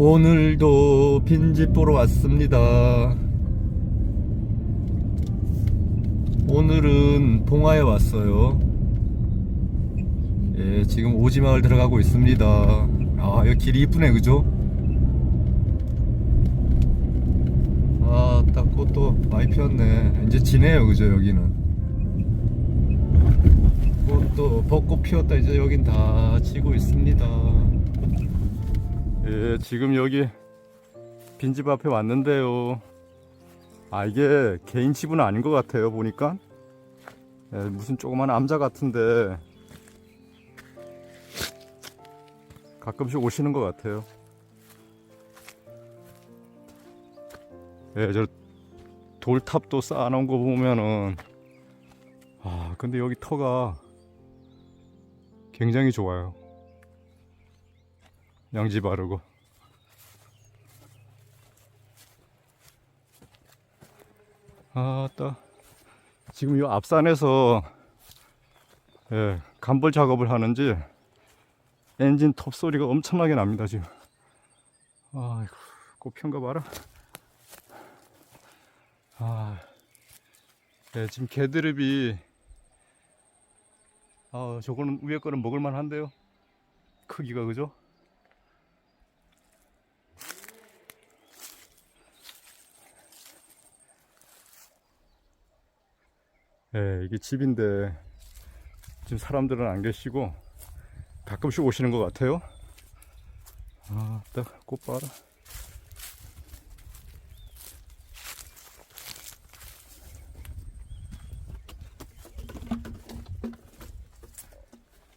오늘도 빈집 보러 왔습니다. 오늘은 봉화에 왔어요. 예, 지금 오지마을 들어가고 있습니다. 아, 여기 길이 이쁘네, 그죠? 아, 딱 꽃도 많이 피었네. 이제 지네요, 그죠, 여기는. 꽃도 벚꽃 피었다, 이제 여긴 다 지고 있습니다. 예, 지금 여기 빈집 앞에 왔는데요. 아, 이게 개인 집은 아닌 것 같아요, 보니까. 예, 무슨 조그만 암자 같은데. 가끔씩 오시는 것 같아요. 예, 저 돌탑도 쌓아놓은 거 보면은, 아, 근데 여기 터가 굉장히 좋아요. 양지 바르고. 아따. 지금 이 앞산에서 예, 간벌 작업을 하는지 엔진 톱 소리가 엄청나게 납니다 지금. 아이고 꽃편가 봐라. 아, 예, 지금 개드립이 아 저거는 위에 거는 먹을만 한데요. 크기가 그죠? 예, 이게 집인데 지금 사람들은 안 계시고 가끔씩 오시는 것 같아요. 아, 딱 꽃 봐라.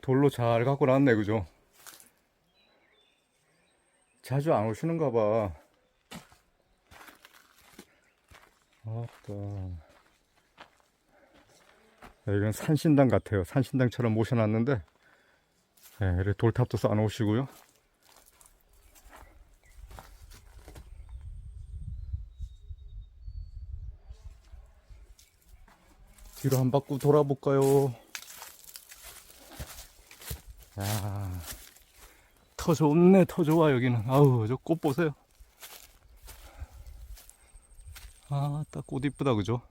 돌로 잘 갖고 놨네, 그죠? 자주 안 오시는가 봐. 아따. 네, 이건 산신당 같아요. 산신당처럼 모셔놨는데, 네, 이렇게 돌탑도 쌓아놓으시고요. 뒤로 한 바퀴 돌아볼까요? 야, 터 좋네, 터 좋아, 여기는. 아우, 저 꽃 보세요. 아, 딱 꽃 이쁘다, 그죠?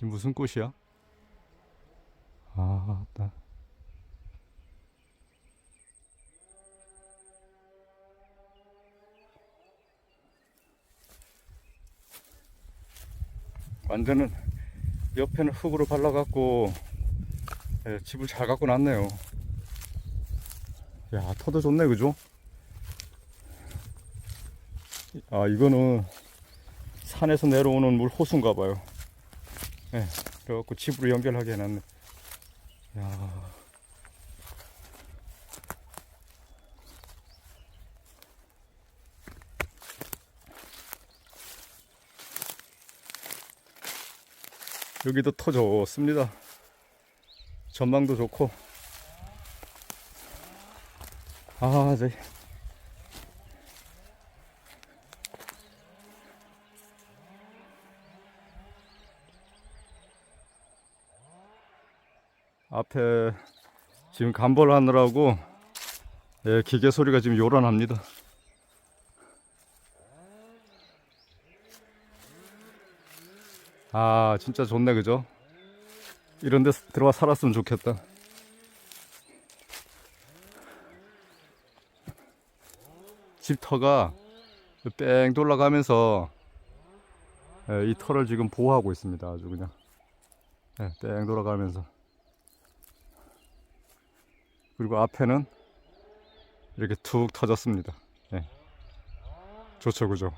지금 무슨 꽃이야? 아, 딱. 완전은 옆에는 흙으로 발라갖고 예, 집을 잘 갖고 놨네요. 야, 터도 좋네, 그죠? 아, 이거는 산에서 내려오는 물 호수인가 봐요. 예, 그래갖고 집으로 연결하게 해놨네. 야. 여기도 터 좋습니다. 전망도 좋고. 아, 네. 앞에 지금 간벌 하느라고 예, 기계 소리가 지금 요란합니다. 아, 진짜 좋네, 그죠? 이런 데 들어와 살았으면 좋겠다. 집 터가 뺑 돌아가면서 예, 이 터를 지금 보호하고 있습니다. 아주 그냥 예, 뺑 돌아가면서 그리고 앞에는 이렇게 툭 터졌습니다. 예. 좋죠, 그죠?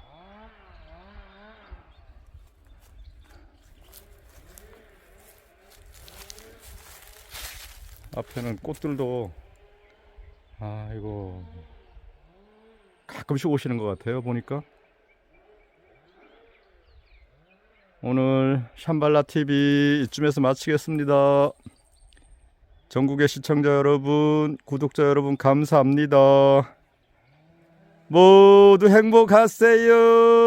앞에는 꽃들도 아 이거 가끔씩 오시는 것 같아요 보니까 오늘 샴발라 TV 이쯤에서 마치겠습니다 전국의 시청자 여러분 구독자 여러분 감사합니다. 모두 행복하세요